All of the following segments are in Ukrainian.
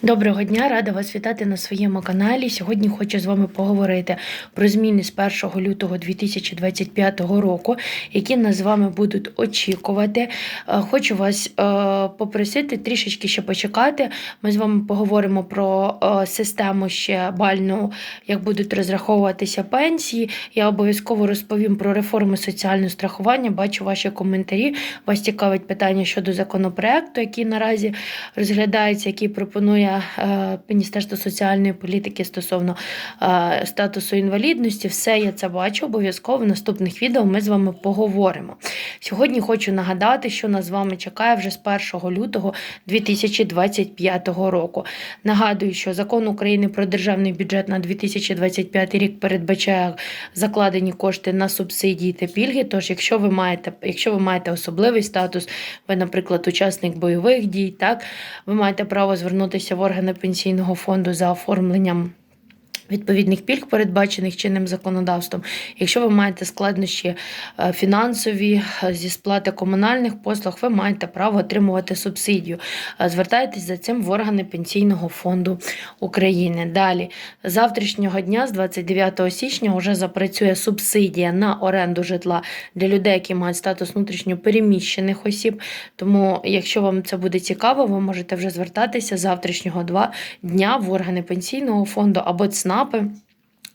Доброго дня, рада вас вітати на своєму каналі. Сьогодні хочу з вами поговорити про зміни з 1 лютого 2025 року, які нас з вами будуть очікувати. Е, Хочу вас е, попросити трішечки ще почекати. Ми з вами поговоримо про е, систему ще бальну, як будуть розраховуватися пенсії. Я обов'язково розповім про реформи соціального страхування. Бачу ваші коментарі. Вас цікавить питання щодо законопроекту, який наразі розглядається, який пропонує е, Міністерство соціальної політики стосовно е, статусу інвалідності. Все я це бачу. Обов'язково в наступних відео ми з вами поговоримо. Сьогодні хочу нагадати, що нас з вами чекає вже з 1 лютого 2025 року. Нагадую, що закон України про державний бюджет на 2025 рік передбачає закладені кошти на субсидії та пільги. Тож, якщо ви маєте, якщо ви маєте особливий статус, ви, наприклад, учасник бойових дій, так ви маєте право звернутися в органи пенсійного фонду за оформленням. Відповідних пільг, передбачених чинним законодавством, якщо ви маєте складнощі е, фінансові е, зі сплати комунальних послуг, ви маєте право отримувати субсидію. Е, Звертайтесь за цим в органи Пенсійного фонду України. Далі, з завтрашнього дня, з 29 січня, вже запрацює субсидія на оренду житла для людей, які мають статус внутрішньо переміщених осіб. Тому, якщо вам це буде цікаво, ви можете вже звертатися з завтрашнього дня в органи пенсійного фонду або ЦНАПи.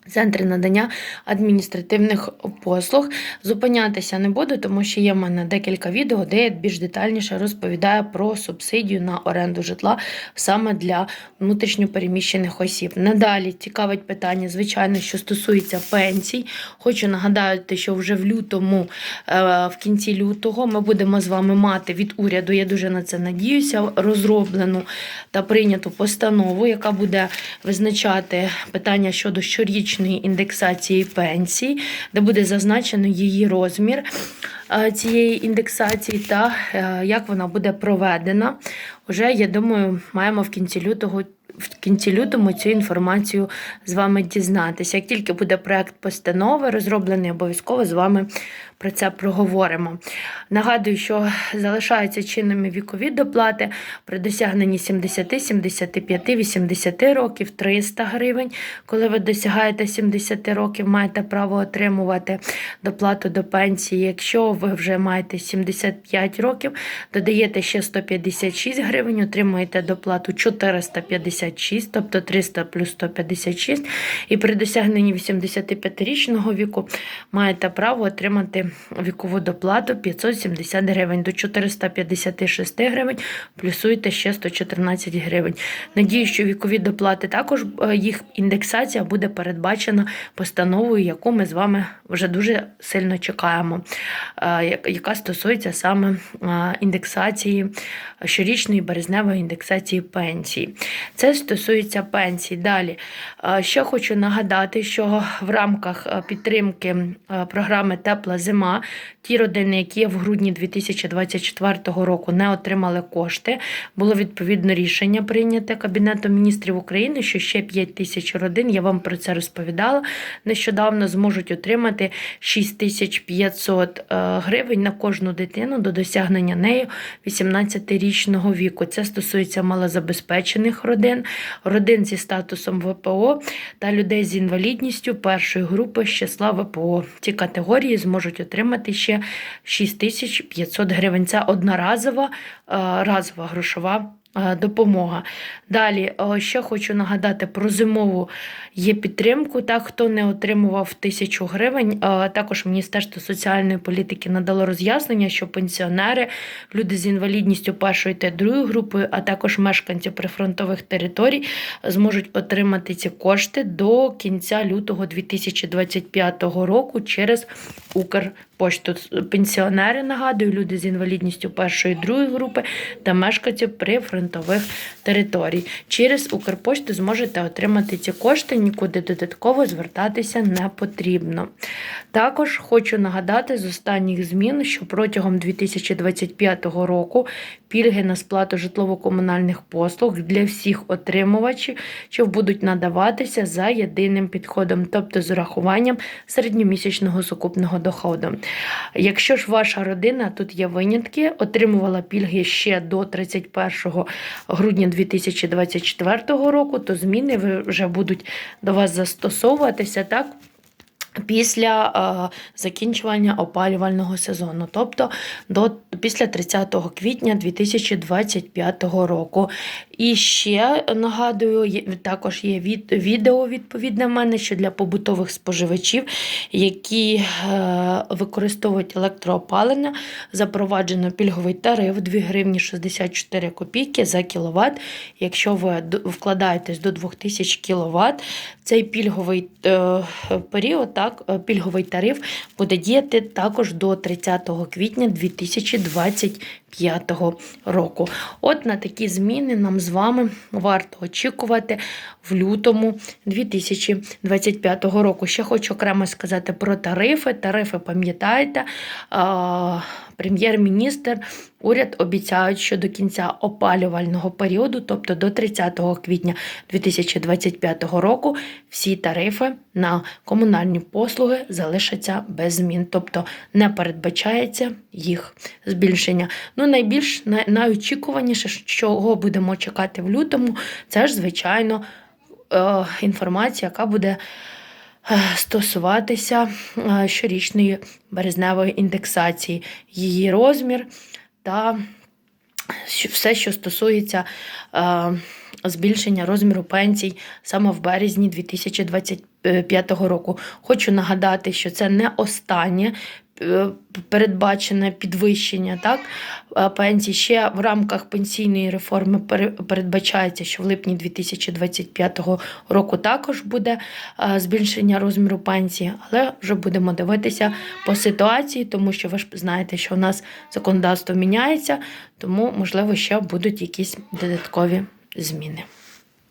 Центри надання адміністративних послуг. Зупинятися не буду, тому що є в мене декілька відео, де я більш детальніше розповідаю про субсидію на оренду житла саме для внутрішньопереміщених осіб. Надалі цікавить питання, звичайно, що стосується пенсій. Хочу нагадати, що вже в лютому, е, в кінці лютого, ми будемо з вами мати від уряду. Я дуже на це надіюся. Розроблену та прийняту постанову, яка буде визначати питання щодо щорічної індексації пенсій, де буде зазначено її розмір е, цієї індексації та е, як вона буде проведена. Уже, я думаю, маємо в кінці лютого. В кінці лютому цю інформацію з вами дізнатися. Як тільки буде проект постанови розроблений, обов'язково з вами про це проговоримо. Нагадую, що залишаються чинними вікові доплати при досягненні 70, 75, 80 років 300 гривень. Коли ви досягаєте 70 років, маєте право отримувати доплату до пенсії. Якщо ви вже маєте 75 років, додаєте ще 156 гривень, отримуєте доплату 456, тобто 300 плюс 156. І при досягненні 85-річного віку маєте право отримати вікову доплату 570 гривень до 456 гривень, плюсуєте ще 114 гривень. Надію, що вікові доплати також е, їх індексація буде передбачена постановою, яку ми з вами вже дуже сильно чекаємо, е, яка стосується саме е, індексації щорічної березневої індексації пенсії. Це стосується пенсій. Далі ще хочу нагадати, що в рамках підтримки програми Тепла зима ті родини, які в грудні 2024 року не отримали кошти, було відповідно рішення прийняте Кабінетом міністрів України, що ще 5 тисяч родин, я вам про це розповідала, нещодавно зможуть отримати 6500 е, гривень на кожну дитину до досягнення нею 18-річного віку. Це стосується малозабезпечених родин, родин зі статусом ВПО та людей з інвалідністю першої групи з числа ВПО. Ці категорії зможуть отримати ще 6500 гривень. Це одноразова е, разова грошова. Е, Допомога. Далі е, ще хочу нагадати про зимову є підтримку. Так, хто не отримував тисячу гривень, е, також Міністерство соціальної політики надало роз'яснення, що пенсіонери, люди з інвалідністю першої та другої групи, а також мешканці прифронтових територій зможуть отримати ці кошти до кінця лютого 2025 року через Укрпошту. Пенсіонери, нагадую, люди з інвалідністю першої другої групи та мешканці прифронтових територій. Через Укрпошту зможете отримати ці кошти, нікуди додатково звертатися не потрібно. Також хочу нагадати з останніх змін, що протягом 2025 року пільги на сплату житлово-комунальних послуг для всіх отримувачів, що будуть надаватися за єдиним підходом, тобто з урахуванням середньомісячного сукупного доходу. Якщо ж ваша родина, тут є винятки, отримувала пільги ще до 31 грудня 2024 року, то зміни вже будуть до вас застосовуватися так. Після е, закінчування опалювального сезону, тобто до після 30 квітня 2025 року. І ще нагадую, є, також є від, відео відповідне в мене, що для побутових споживачів, які е, використовують електроопалення, запроваджено пільговий тариф 2 гривні 64 копійки за кіловат. Якщо ви вкладаєтесь до 2000 кВт, цей пільговий е, період, так, е, пільговий тариф буде діяти також до 30 квітня 2025 року. От на такі зміни нам з вами варто очікувати в лютому 2025 року. Ще хочу окремо сказати про тарифи. Тарифи, пам'ятаєте, прем'єр-міністр, уряд обіцяють, що до кінця опалювального періоду, тобто до 30 квітня 2025 року, всі тарифи на комунальні послуги залишаться без змін, тобто не передбачається їх збільшення. Ну, найбільш найочікуваніше, чого будемо чекати в лютому, це ж, звичайно, е, інформація, яка буде стосуватися е, щорічної березневої індексації, її розмір та все, що стосується е, збільшення розміру пенсій саме в березні 2025 року. Хочу нагадати, що це не останнє. Е, Передбачене підвищення так, пенсій ще в рамках пенсійної реформи пере- передбачається, що в липні 2025 року також буде е, збільшення розміру пенсії, але вже будемо дивитися по ситуації, тому що ви ж знаєте, що у нас законодавство міняється, тому можливо ще будуть якісь додаткові зміни.